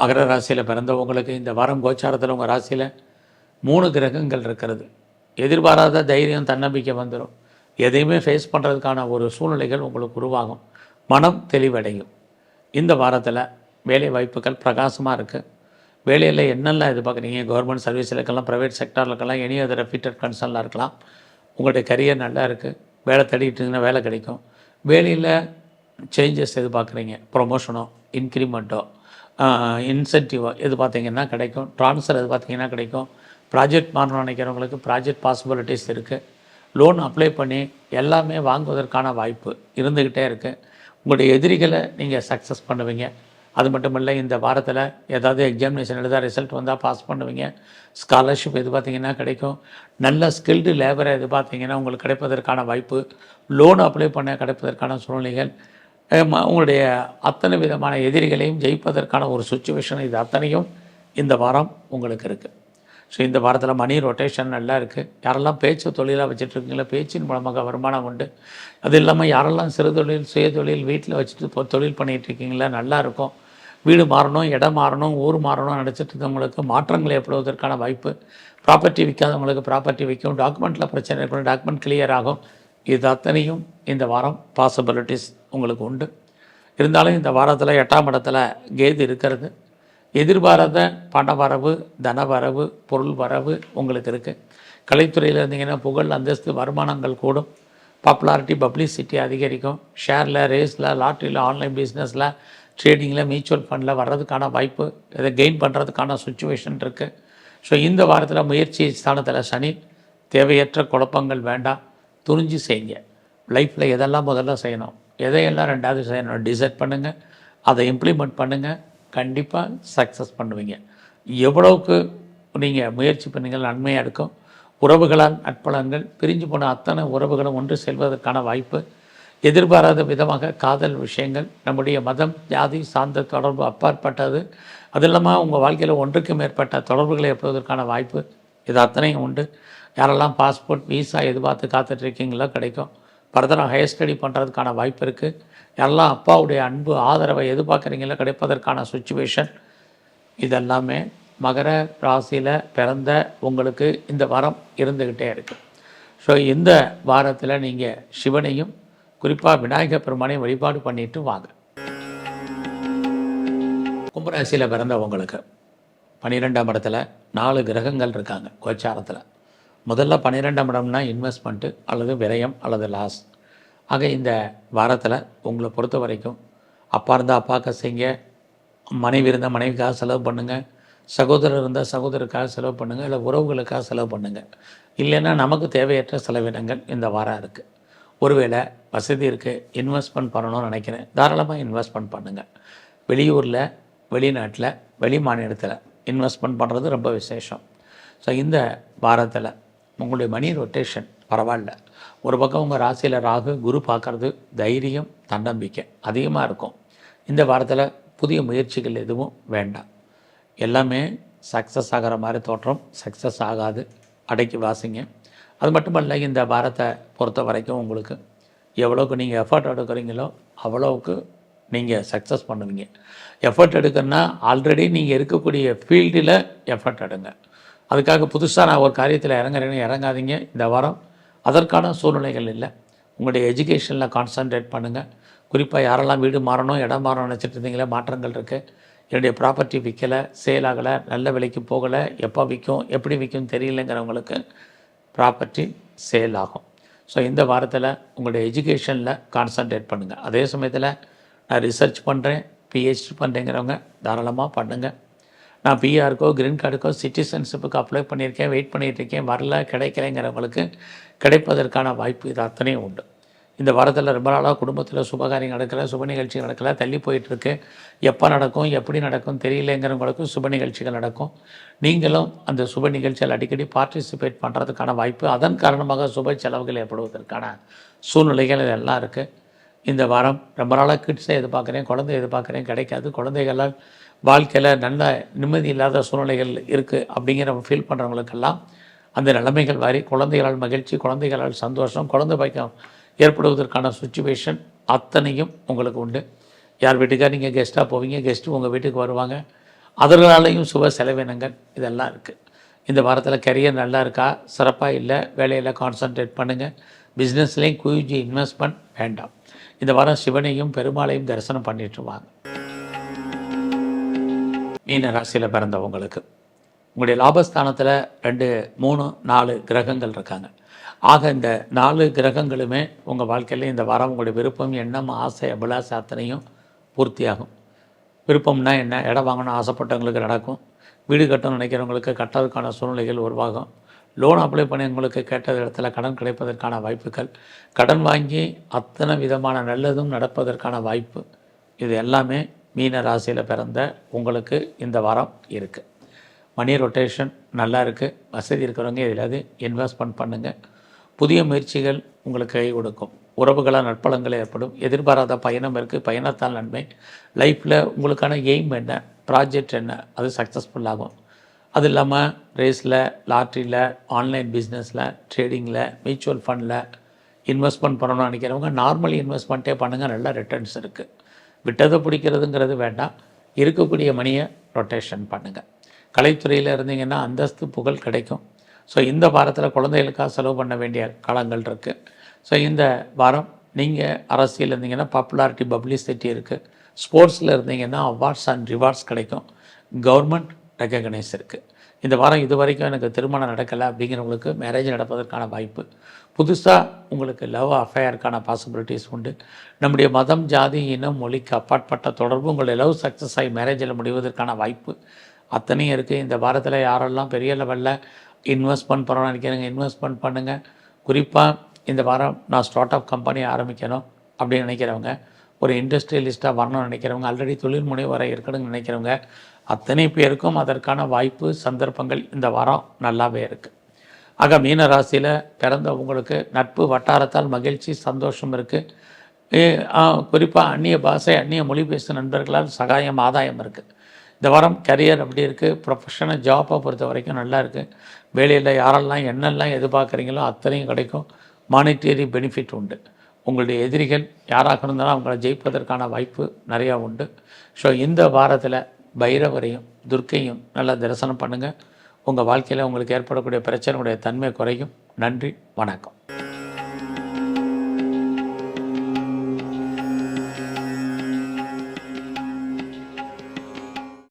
மகர ராசியில் பிறந்தவங்களுக்கு இந்த வாரம் கோச்சாரத்தில் உங்கள் ராசியில் மூணு கிரகங்கள் இருக்கிறது. எதிர்பாராத தைரியம் தன்னம்பிக்கை வந்துடும் எதையுமே ஃபேஸ் பண்ணுறதுக்கான ஒரு சூழ்நிலைகள் உங்களுக்கு உருவாகும். மனம் தெளிவடையும். இந்த வாரத்தில் வேலை வாய்ப்புகள் பிரகாசமாக இருக்குது வேலையில் என்னெல்லாம் எதிர்பார்க்குறீங்க? கவர்மெண்ட் சர்வீஸில் இருக்கலாம் ப்ரைவேட் செக்டரில் இருக்கலாம் எனி அதர் ரெப்யூட்டட் கன்சர்னில் இருக்கலாம். உங்களுடைய கரியர் நல்லா இருக்குது வேலை தேடிட்டு வேலை கிடைக்கும். வேலையில் சேஞ்சஸ் எதிர்பார்க்குறீங்க. ப்ரொமோஷனோ இன்க்ரிமெண்ட்டோ இன்சென்டிவ் எது பார்த்திங்கன்னா கிடைக்கும். ட்ரான்ஸ்ஃபர் எது பார்த்தீங்கன்னா கிடைக்கும். ப்ராஜெக்ட் மாறணும்னு நினைக்கிறவங்களுக்கு ப்ராஜெக்ட் பாசிபிலிட்டிஸ் இருக்குது லோன் அப்ளை பண்ணி எல்லாமே வாங்குவதற்கான வாய்ப்பு இருந்துக்கிட்டே இருக்குது உங்களுடைய எதிரிகளை நீங்கள் சக்ஸஸ் பண்ணுவீங்க. அது மட்டும் இல்லை இந்த வாரத்தில் ஏதாவது எக்ஸாமினேஷன் எழுத ரிசல்ட் வந்தால் பாஸ் பண்ணுவீங்க. ஸ்காலர்ஷிப் எது பார்த்திங்கன்னா கிடைக்கும். நல்ல ஸ்கில்டு லேபரை எது பார்த்திங்கன்னா உங்களுக்கு கிடைப்பதற்கான வாய்ப்பு. லோன் அப்ளை பண்ண கிடைப்பதற்கான சூழ்நிலைகள் உங்களுடைய அத்தனை விதமான எதிரிகளையும் ஜெயிப்பதற்கான ஒரு சுச்சுவேஷன் இது அத்தனையும் இந்த வாரம் உங்களுக்கு இருக்குது ஸோ இந்த வாரத்தில் மணி ரொட்டேஷன் நல்லா இருக்குது யாரெல்லாம் பேச்சு தொழிலாக வச்சுட்ருக்கீங்களோ பேச்சின் மூலமாக வருமானம் உண்டு. அது இல்லாமல் யாரெல்லாம் சிறு தொழில் சுய தொழில் வீட்டில் வச்சுட்டு இப்போ தொழில் பண்ணிகிட்டு இருக்கீங்களா நல்லா இருக்கும். வீடு மாறணும் இடம் மாறணும் ஊர் மாறணும் நினச்சிட்டு இருக்கவங்களுக்கு மாற்றங்கள் ஏற்படுவதற்கான வாய்ப்பு. ப்ராப்பர்ட்டி விற்காதவங்களுக்கு ப்ராப்பர்ட்டி விற்கும் டாக்குமெண்ட்டில் பிரச்சனை இருக்கணும். டாக்குமெண்ட் கிளியர் ஆகும். இது அத்தனையும் இந்த வாரம் பாசிபிலிட்டிஸ் உங்களுக்கு உண்டு. இருந்தாலும் இந்த வாரத்தில் எட்டாம் இடத்துல கேது இருக்கிறது. எதிர்பாராத பண வரவு தன வரவு பொருள் வரவு உங்களுக்கு இருக்குது கலைத்துறையில் இருந்தீங்கன்னா புகழ் அந்தஸ்து வருமானங்கள் கூடும். பாப்புலாரிட்டி பப்ளிசிட்டி அதிகரிக்கும். ஷேரில் ரேஸில் லாட்ரியில் ஆன்லைன் பிஸ்னஸில் ட்ரேடிங்கில் மியூச்சுவல் ஃபண்டில் வர்றதுக்கான வாய்ப்பு இதை கெயின் பண்ணுறதுக்கான சுச்சுவேஷன் இருக்குது ஸோ இந்த வாரத்தில் முயற்சி ஸ்தானத்தில் சனி. தேவையற்ற குழப்பங்கள் வேண்டாம். துணிஞ்சு செய்யுங்க. லைஃப்பில் எதெல்லாம் முதல்ல செய்யணும்? எதையெல்லாம் ரெண்டாவது செய்யணும்? டிசைட் பண்ணுங்கள் அதை இம்ப்ளிமெண்ட் பண்ணுங்கள் கண்டிப்பாக சக்ஸஸ் பண்ணுவீங்க. எவ்வளவுக்கு நீங்கள் முயற்சி பண்ணீங்கள் நன்மையாக இருக்கும். உறவுகளால் நட்பலன்கள் பிரிஞ்சு போன அத்தனை உறவுகளும் ஒன்று செல்வதற்கான வாய்ப்பு. எதிர்பாராத விதமாக காதல் விஷயங்கள் நம்முடைய மதம் ஜாதி சார்ந்த தொடர்பு அப்பாற்பட்டது. அது இல்லாமல் உங்கள் வாழ்க்கையில் ஒன்றுக்கு மேற்பட்ட தொடர்புகளை ஏற்படுவதற்கான வாய்ப்பு. இது அத்தனையும் உண்டு. யாரெல்லாம் பாஸ்போர்ட் விசா எதிர்பார்த்து காத்துட்ருக்கீங்களோ கிடைக்கும். ஃபர்தராக ஹையர் ஸ்டடி பண்ணுறதுக்கான வாய்ப்பு இருக்குது யாரெல்லாம் அப்பாவுடைய அன்பு ஆதரவை எதிர்பார்க்குறீங்களோ கிடைப்பதற்கான சுச்சுவேஷன் இதெல்லாமே மகர ராசியில் பிறந்த உங்களுக்கு இந்த வாரம் இருந்துக்கிட்டே இருக்குது ஸோ இந்த வாரத்தில் நீங்கள் சிவனையும் குறிப்பாக விநாயகர் பெருமானையும் வழிபாடு பண்ணிட்டு வாங்க. கும்பராசியில் பிறந்த உங்களுக்கு பன்னிரெண்டாம் இடத்துல நாலு கிரகங்கள் இருக்காங்க கோச்சாரத்தில். முதல்ல பன்னிரெண்டாம் இடம்னா இன்வெஸ்ட்மெண்ட்டு அல்லது விரயம் அல்லது லாஸ் ஆக இந்த வாரத்தில் உங்களை பொறுத்த வரைக்கும் அப்பா இருந்தால் அப்பாவுக்கு செய்யுங்க. மனைவி இருந்தால் மனைவிக்காக செலவு பண்ணுங்கள் சகோதரர் இருந்தால் சகோதரருக்காக செலவு பண்ணுங்கள் இல்லை உறவுகளுக்காக செலவு பண்ணுங்கள் இல்லைன்னா நமக்கு தேவையற்ற செலவினங்கள் இந்த வாரம் இருக்குது ஒருவேளை வசதி இருக்குது இன்வெஸ்ட்மெண்ட் பண்ணணும்னு நினைக்கிறேன். தாராளமாக இன்வெஸ்ட்மெண்ட் பண்ணுங்கள் வெளியூரில் வெளிநாட்டில் வெளி மாநிலத்தில் இன்வெஸ்ட்மெண்ட் பண்ணுறது ரொம்ப விசேஷம். ஸோ இந்த வாரத்தில் உங்களுடைய மணி ரொட்டேஷன் பரவாயில்ல. ஒரு பக்கம் உங்கள் ராசியில் ராகு குரு பார்க்குறது தைரியம் தன்னம்பிக்கை அதிகமாக இருக்கும். இந்த வாரத்தில் புதிய முயற்சிகள் எதுவும் வேண்டாம். எல்லாமே சக்ஸஸ் ஆகிற மாதிரி தோற்றம் சக்ஸஸ் ஆகாது அடக்கி வாசிங்க. அது மட்டுமல்ல இந்த வாரத்தை பொறுத்த வரைக்கும் உங்களுக்கு எவ்வளோக்கு நீங்கள் எஃபர்ட் எடுக்கிறீங்களோ அவ்வளோவுக்கு நீங்கள் சக்ஸஸ் பண்ணுவீங்க. எஃபர்ட் எடுக்கணும்னா ஆல்ரெடி நீங்கள் இருக்கக்கூடிய ஃபீல்டில் எஃபர்ட் எடுங்க. அதுக்காக புதுசாக நான் ஒரு காரியத்தில் இறங்குறேன்னு இறங்காதீங்க. இந்த வாரம் அதற்கான சூழ்நிலைகள் இல்லை. உங்களுடைய எஜுகேஷனில் கான்சன்ட்ரேட் பண்ணுங்கள் குறிப்பாக யாரெல்லாம் வீடு மாறணும் இடம் மாறணும் நினச்சிட்டு இருந்தீங்களே மாற்றங்கள் இருக்குது என்னுடைய ப்ராப்பர்ட்டி விற்கலை சேல் ஆகலை நல்ல விலைக்கு போகலை எப்போ விற்கும் எப்படி விற்கும் தெரியலங்கிறவங்களுக்கு ப்ராப்பர்ட்டி சேல் ஆகும். ஸோ இந்த வாரத்தில் உங்களுடைய எஜுகேஷனில் கான்சன்ட்ரேட் பண்ணுங்கள் அதே சமயத்தில் நான் ரிசர்ச் பண்ணுறேன் பிஹெச்டி பண்ணுறேங்கிறவங்க தாராளமாக பண்ணுங்கள் நான் பிஆருக்கோ கிரீன் கார்டுக்கோ சிட்டிசன்ஷிப்புக்கு அப்ளை பண்ணியிருக்கேன் வெயிட் பண்ணிகிட்டு இருக்கேன் வரல கிடைக்கலைங்கிறவங்களுக்கு கிடைப்பதற்கான வாய்ப்பு இது அத்தனையும் உண்டு. இந்த வாரத்தில் ரொம்ப நாளாக குடும்பத்தில் சுபகாரியம் நடக்கலை சுப நிகழ்ச்சி நடக்கலை தள்ளி போயிட்டுருக்கு எப்போ நடக்கும் எப்படி நடக்கும் தெரியலங்கிறவங்களுக்கும் சுப நிகழ்ச்சிகள் நடக்கும். நீங்களும் அந்த சுப நிகழ்ச்சியில் அடிக்கடி பார்ட்டிசிபேட் பண்ணுறதுக்கான வாய்ப்பு அதன் காரணமாக சுப செலவுகள் ஏற்படுவதற்கான சூழ்நிலைகள் இதெல்லாம் இருக்குது இந்த வாரம் ரொம்ப நாளாக கிட்ஸை எதிர்பார்க்குறேன் குழந்தை எதிர்பார்க்குறேன் கிடைக்காது. குழந்தைகளால் வாழ்க்கையில் நல்ல நிம்மதி இல்லாத சூழ்நிலைகள் இருக்குது அப்படிங்கிற ஃபீல் பண்ணுறவங்களுக்கெல்லாம் அந்த நிலைமைகள் வாரி குழந்தைகளால் மகிழ்ச்சி குழந்தைகளால் சந்தோஷம் குழந்தை பாய்க்கம் ஏற்படுவதற்கான சுச்சுவேஷன் அத்தனையும் உங்களுக்கு உண்டு. யார் வீட்டுக்காக நீங்கள் கெஸ்ட்டாக போவீங்க கெஸ்ட்டு உங்கள் வீட்டுக்கு வருவாங்க. அதனாலையும் சுப செலவினங்கள் இதெல்லாம் இருக்குது இந்த வாரத்தில் கரியர் நல்லா இருக்கா சிறப்பாக இல்லை வேலையில் கான்சன்ட்ரேட் பண்ணுங்கள் பிஸ்னஸ்லேயும் குயிஜி இன்வெஸ்ட்மெண்ட் வேண்டாம். இந்த வாரம் சிவனையும் பெருமாளையும் தரிசனம் பண்ணிட்டு வாங்க. மீன ராசியில் பிறந்தவங்களுக்கு. உங்களுடைய லாபஸ்தானத்தில் ரெண்டு மூணு நாலு கிரகங்கள் இருக்காங்க. ஆக இந்த நாலு கிரகங்களுமே உங்கள் வாழ்க்கையில் இந்த வாரம் உங்களுடைய விருப்பம் எண்ணம் ஆசை அபிலாசை அத்தனையும் பூர்த்தியாகும். விருப்பம்னா என்ன? இடம் வாங்கணும் ஆசைப்பட்டவங்களுக்கு நடக்கும். வீடு கட்டணும்னு நினைக்கிறவங்களுக்கு கட்டதுக்கான சூழ்நிலைகள் உருவாகும். லோன் அப்ளை பண்ணவங்களுக்கு கேட்ட இடத்துல கடன் கிடைப்பதற்கான வாய்ப்புகள். கடன் வாங்கி அத்தனை விதமான நல்லதும் நடப்பதற்கான வாய்ப்பு. இது எல்லாமே மீன ராசியில் பிறந்த உங்களுக்கு இந்த வாரம் இருக்குது மணி ரொட்டேஷன் நல்லா இருக்குது வசதி இருக்கிறவங்க எதிலாவது இன்வெஸ்ட்மெண்ட் பண்ணுங்கள் புதிய முயற்சிகள் உங்களுக்கு கை கொடுக்கும். உறவுகளால் நட்பலங்கள் ஏற்படும். எதிர்பாராத பயணம் இருக்குது பயணத்தால் நன்மை. லைஃப்பில் உங்களுக்கான எய்ம் என்ன? ப்ராஜெக்ட் என்ன? அது சக்ஸஸ்ஃபுல் ஆகும். அது இல்லாமல் ரேஸில் லாட்ரியில் ஆன்லைன் பிஸ்னஸில் ட்ரேடிங்கில் மியூச்சுவல் ஃபண்டில் இன்வெஸ்ட்மெண்ட் பண்ணணும்னு நினைக்கிறவங்க நார்மல் இன்வெஸ்ட்மெண்ட்டே பண்ணுங்கள் நல்ல ரிட்டர்ன்ஸ் இருக்குது விட்டதை பிடிக்கிறதுங்கிறது வேண்டாம். இருக்கக்கூடிய மணியை ரொட்டேஷன் பண்ணுங்கள் கலைத்துறையில் இருந்தீங்கன்னா அந்தஸ்து புகழ் கிடைக்கும். ஸோ இந்த வாரத்தில் குழந்தைகளுக்காக செலவு பண்ண வேண்டிய காலங்கள் இருக்குது ஸோ இந்த வாரம் நீங்கள் அரசியல் இருந்தீங்கன்னா பாப்புலாரிட்டி பப்ளிசிட்டி இருக்குது ஸ்போர்ட்ஸில் இருந்தீங்கன்னா அவார்ட்ஸ் அண்ட் ரிவார்ட்ஸ் கிடைக்கும். கவர்மெண்ட் ரெக்கக்னைஸ் இருக்குது இந்த வாரம் இது வரைக்கும் எனக்கு திருமணம் நடக்கலை அப்படிங்கிறவங்களுக்கு மேரேஜ் நடப்பதற்கான வாய்ப்பு. புதுசாக உங்களுக்கு லவ் அஃபேருக்கான பாசிபிலிட்டிஸ் உண்டு. நம்முடைய மதம் ஜாதி இனம் மொழிக்கு அப்பாற்பட்ட தொடர்பு உங்களுடைய லவ் சக்ஸஸ் ஆகி மேரேஜில் முடிவதற்கான வாய்ப்பு. அத்தனையும் இருக்குது இந்த வாரத்தில் யாரெல்லாம் பெரிய லெவலில் இன்வெஸ்ட்மெண்ட் பண்ணணும்னு நினைக்கிறேங்க இன்வெஸ்ட்மெண்ட் பண்ணுங்கள் குறிப்பாக இந்த வாரம் நான் ஸ்டார்ட் அப் கம்பெனி ஆரம்பிக்கணும் அப்படின்னு நினைக்கிறவங்க ஒரு இண்டஸ்ட்ரியலிஸ்ட்டாக வரணும்னு நினைக்கிறவங்க ஆல்ரெடி தொழில் முனைவராக இருக்கணும்னு நினைக்கிறவங்க அத்தனை பேருக்கும் அதற்கான வாய்ப்பு சந்தர்ப்பங்கள் இந்த வாரம் நல்லாவே இருக்குது ஆக மீன ராசியில் பிறந்த உங்களுக்கு நட்பு வட்டாரத்தால் மகிழ்ச்சி சந்தோஷம் இருக்குது குறிப்பாக அந்நிய பாஷை அந்நிய மொழி பேசும் நண்பர்களால் சகாயம் ஆதாயம் இருக்குது இந்த வாரம் கரியர் அப்படி இருக்குது ப்ரொஃபஷனல் ஜாப்பை பொறுத்த வரைக்கும் நல்லா இருக்குது வேலையில் யாரெல்லாம் என்னெல்லாம் எதிர்பார்க்குறீங்களோ அத்தனையும் கிடைக்கும். மானிட்டரி பெனிஃபிட் உண்டு. உங்களுடைய எதிரிகள் யாராக இருந்தாலும் அவங்கள ஜெயிப்பதற்கான வாய்ப்பு நிறையா உண்டு. ஸோ இந்த வாரத்தில் பைரவரையும் துர்க்கையும் நல்லா தரிசனம் பண்ணுங்கள் உங்கள் வாழ்க்கையில் உங்களுக்கு ஏற்படக்கூடிய பிரச்சனையுடைய தன்மை குறையும். நன்றி வணக்கம்.